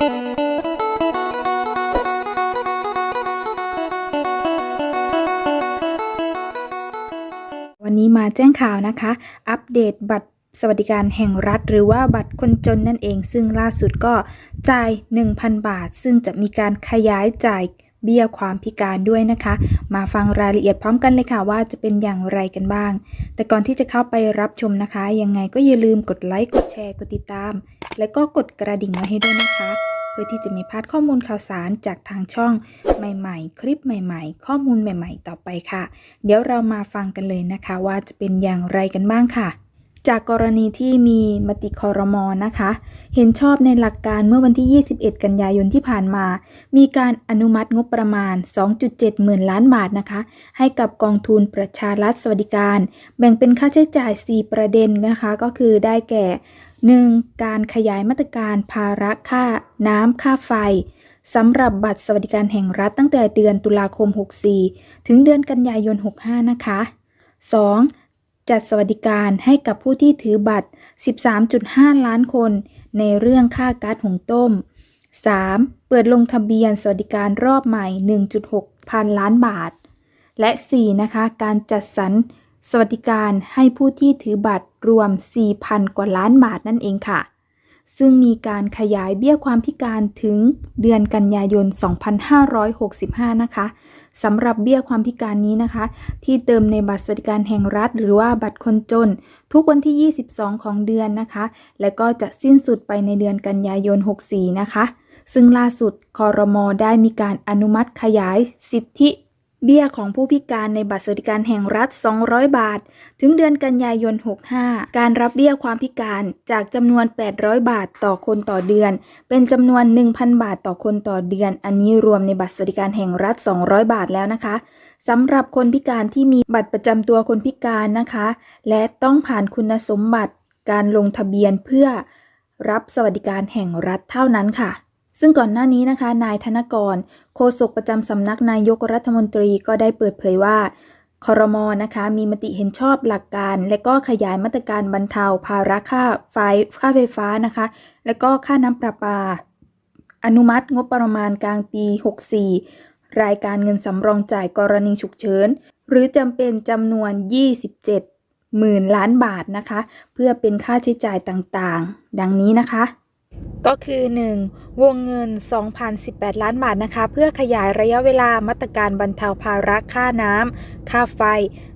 วันนี้มาแจ้งข่าวนะคะ อัปเดตบัตรสวัสดิการแห่งรัฐ หรือว่าบัตรคนจนนั่นเอง ซึ่งล่าสุดก็จ่าย 1,000 บาท ซึ่งจะมีการขยายจ่ายเบี้ยความพิการด้วยนะคะ มาฟังรายละเอียดพร้อมกันเลยค่ะว่าจะเป็นอย่างไรกันบ้าง แต่ก่อนที่จะเข้าไปรับชมนะคะ ยังไงก็อย่าลืมกดไลค์ กดแชร์ กดติดตาม และก็กดกระดิ่งไว้ให้ด้วยนะคะ พื่อที่จะม่พลาดข้อมูลข่าวสารจากทางช่องใหม่ๆ คลิปใหม่ ๆ ข้อมูลใหม่ ๆ ต่อไปค่ะ เดี๋ยวเรามาฟังกันเลยนะคะว่าจะเป็นอย่างไรกันบ้างค่ะจากกรณีที่มีมติคอรมอนะคะ เห็นชอบในหลักการเมื่อวันที่ 21 กันยายนที่ผ่านมา มีการอนุมัติงบประมาณ 2.7 หมื่นล้านบาทนะคะ ให้กับกองทุนประชารัฐสวัสดิการ แบ่งเป็นค่าใช้จ่าย 4 ประเด็นนะคะ ก็คือได้แก่ 1. การขยายมาตรการภาระค่าน้ำค่าไฟสำหรับบัตรสวัสดิการแห่งรัฐตั้งแต่เดือนตุลาคม 64 ถึงเดือนกันยายน 65 นะคะ 2. จัดสวัสดิการให้กับผู้ที่ถือบัตร 13.5 ล้านคน ในเรื่องค่าก๊าซหุงต้ม 3. เปิดลงทะเบียนสวัสดิการรอบใหม่ 1.6 พันล้านบาท และ 4. นะคะ การจัดสรร สวัสดิการให้ผู้ที่ถือบัตรรวม 4,000 กว่าล้านบาทนั่นเองค่ะ ซึ่งมีการขยายเบี้ยความพิการถึงเดือนกันยายน 2565 นะคะสำหรับเบี้ยความพิการนี้นะคะ ที่เติมในบัตรสวัสดิการแห่งรัฐ หรือว่าบัตรคนจน ทุกวันที่ 22 ของเดือนนะคะ และก็จะสิ้นสุดไปในเดือนกันยายน 64 นะคะ ซึ่งล่าสุดคอรมอได้มีการอนุมัติขยายสิทธิ เบี้ยของผู้พิการในบัตรสวัสดิการแห่งรัฐ 200 บาท ถึงเดือนกันยายน 65 การรับเบี้ยความพิการจากจำนวน 800 บาทต่อคนต่อเดือน เป็นจำนวน 1,000 บาทต่อคนต่อเดือน อันนี้รวมในบัตรสวัสดิการแห่งรัฐ 200 บาทแล้วนะคะสำหรับคนพิการที่มีบัตรประจำตัวคนพิการนะคะ และต้องผ่านคุณสมบัติการลงทะเบียนเพื่อรับสวัสดิการแห่งรัฐเท่านั้นค่ะ ซึ่งก่อนหน้านี้นะคะ นายธนกร โฆษกประจำสำนักนายกรัฐมนตรีก็ได้เปิดเผยว่าคอรมอนะคะ มีมติเห็นชอบหลักการ และก็ขยายมาตรการบรรเทาภาระค่าไฟค่าไฟฟ้านะคะ และก็ค่าน้ำประปา อนุมัติงบประมาณกลางปี 64 รายการเงินสำรองจ่ายกรณีฉุกเฉิน หรือจำเป็นจำนวน 27 หมื่นล้านบาทนะคะ เพื่อเป็นค่าใช้จ่ายต่างๆ ดังนี้นะคะ ก็คือ 1. วงเงิน 2,018 ล้านบาทนะคะ เพื่อขยายระยะเวลามาตรการบรรเทาภาระค่าน้ำค่าไฟ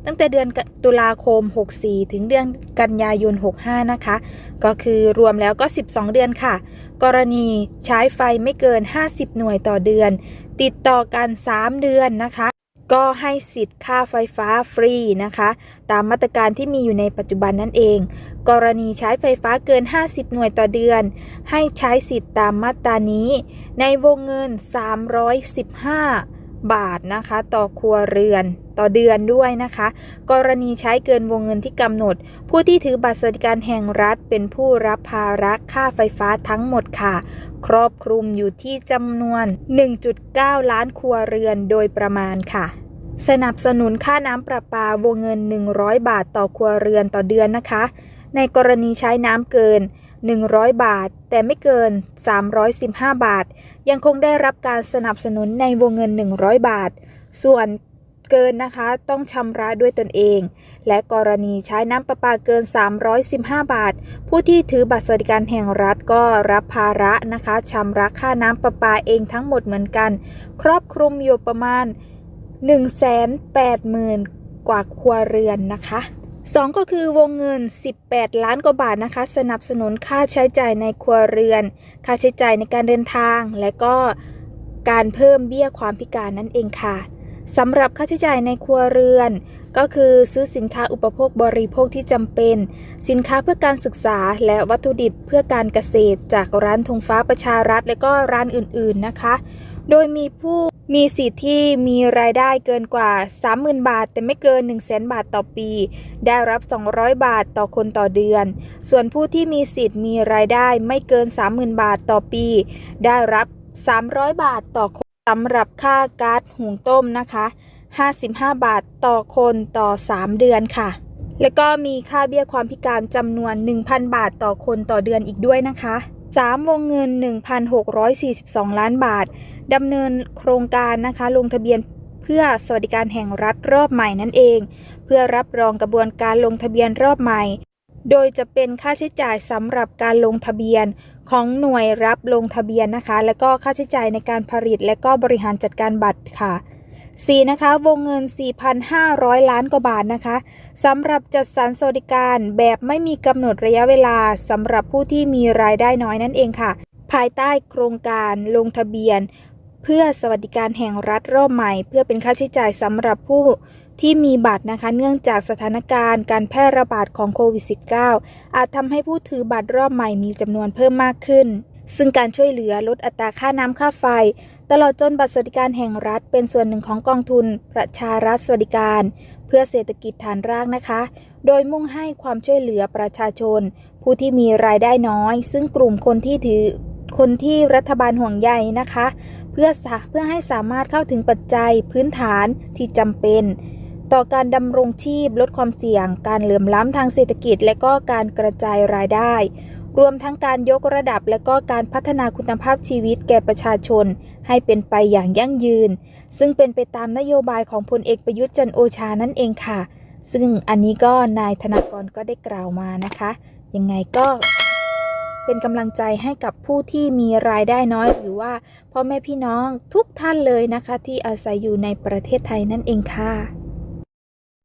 ตั้งแต่เดือนตุลาคม 64 ถึงเดือนกันยายน 65 นะคะ ก็คือรวมแล้วก็ 12 เดือนค่ะ กรณีใช้ไฟไม่เกิน 50 หน่วยต่อเดือน ติดต่อกัน 3 เดือนนะคะ ก็ให้สิทธิ์ค่าไฟฟ้าฟรีนะคะ ตามมาตรการที่มีอยู่ในปัจจุบันนั่นเอง กรณีใช้ไฟฟ้าเกิน 50 หน่วยต่อเดือน ให้ใช้สิทธิ์ตามมาตรานี้ ในวงเงิน 315 บาทนะคะ ต่อครัวเรือนต่อเดือนด้วยนะคะ กรณีใช้เกินวงเงินที่กำหนด ผู้ที่ถือบัตรสวัสดิการแห่งรัฐเป็นผู้รับภาระค่าไฟฟ้าทั้งหมดค่ะ ครอบคลุมอยู่ที่จำนวน 1.9 ล้านครัวเรือนโดยประมาณค่ะ สนับสนุนค่าน้ำประปาวงเงิน 100 บาทต่อครัวเรือนต่อเดือนนะคะ ในกรณีใช้น้ำเกิน 100 บาท แต่ไม่เกิน 315 บาท ยังคงได้รับการสนับสนุนในวงเงิน 100 บาท ส่วนเกินนะคะต้องชำระด้วยตนเอง และกรณีใช้น้ำประปาเกิน 315 บาท ผู้ที่ถือบัตรสวัสดิการแห่งรัฐก็รับภาระนะคะชำระค่าน้ำประปาเองทั้งหมดเหมือนกัน ครอบคลุมอยู่ประมาณ 180,000 กว่าครัวเรือนนะคะ 2 ก็คือวงเงิน 18 ล้านกว่าบาทนะคะ สนับสนุนค่าใช้จ่ายในครัวเรือน ค่าใช้จ่ายในการเดินทาง และก็การเพิ่มเบี้ยความพิการนั่นเองค่ะสำหรับค่าใช้จ่ายในครัวเรือน ก็คือซื้อสินค้าอุปโภคบริโภคที่จำเป็น สินค้าเพื่อการศึกษาและวัตถุดิบเพื่อการเกษตร จากร้านธงฟ้าประชารัฐ และก็ร้านอื่นๆนะคะ โดยมีผู้ มีสิทธิ์ที่มีรายได้เกินกว่า 30,000 บาท แต่ไม่เกิน 1 0 0 0 0 0 บาทต่อปี ได้รับ 200 บาทต่อคนต่อเดือน ส่วนผู้ที่มีสิทธิ์มีรายได้ไม่เกิน 30,000 บาทต่อปี ได้รับ 300 บาทต่อคนสำหรับค่าก๊าซหุงต้มนะคะ 55 บาทต่อคนต่อ 3 เดือนค่ะ แล้วก็มีค่าเบี้ยความพิการจำนวน 1,000 บาทต่อคนต่อเดือนอีกด้วยนะคะ 3 วงเงิน 1,642 ล้านบาทดำเนินโครงการนะคะลงทะเบียนเพื่อสวัสดิการแห่งรัฐรอบใหม่นั่นเอง เพื่อรับรองกระบวนการลงทะเบียนรอบใหม่ โดยจะเป็นค่าใช้จ่ายสำหรับการลงทะเบียนของหน่วยรับลงทะเบียนนะคะ และก็ค่าใช้จ่ายในการผลิตและก็บริหารจัดการบัตรค่ะ 4. นะคะวงเงิน 4,500 ล้านกว่าบาทนะคะสำหรับจัดสรรสวัสดิการแบบไม่มีกำหนดระยะเวลาสำหรับผู้ที่มีรายได้น้อยนั่นเองค่ะ ภายใต้โครงการลงทะเบียน เพื่อสวัสดิการแห่งรัฐรอบใหม่ เพื่อเป็นค่าใช้จ่ายสำหรับผู้ที่มีบัตรนะคะเนื่องจากสถานการณ์การแพร่ระบาดของโควิด -19 อาจทำให้ผู้ถือบัตรรอบใหม่มีจำนวนเพิ่มมากขึ้น ซึ่งการช่วยเหลือลดอัตราค่าน้ำค่าไฟ ตลอดจนบัตรสวัสดิการแห่งรัฐเป็นส่วนหนึ่งของกองทุนประชารัฐสวัสดิการ เพื่อเศรษฐกิจฐานรากนะคะ โดยมุ่งให้ความช่วยเหลือประชาชน ผู้ที่มีรายได้น้อย ซึ่งกลุ่มคนที่ถือคนที่รัฐบาลห่วงใยนะคะ เพื่อเพื่อให้สามารถเข้าถึงปัจจัยพื้นฐานที่จำเป็น ต่อการดำรงชีพลดความเสี่ยง การเหลื่อมล้ำทางเศรษฐกิจ และก็การกระจายรายได้ รวมทั้งการยกระดับและก็การพัฒนาคุณภาพชีวิตแก่ประชาชน ให้เป็นไปอย่างยั่งยืน ซึ่งเป็นไปตามนโยบายของพลเอกประยุทธ์จันโอชานั่นเองค่ะ ซึ่งอันนี้ก็นายธนากรก็ได้กล่าวมานะคะ ยังไงก็เป็นกำลังใจให้กับผู้ที่มีรายได้น้อยหรือว่าพ่อแม่พี่น้องทุกท่านเลยนะคะ ที่อาศัยอยู่ในประเทศไทยนั่นเองค่ะ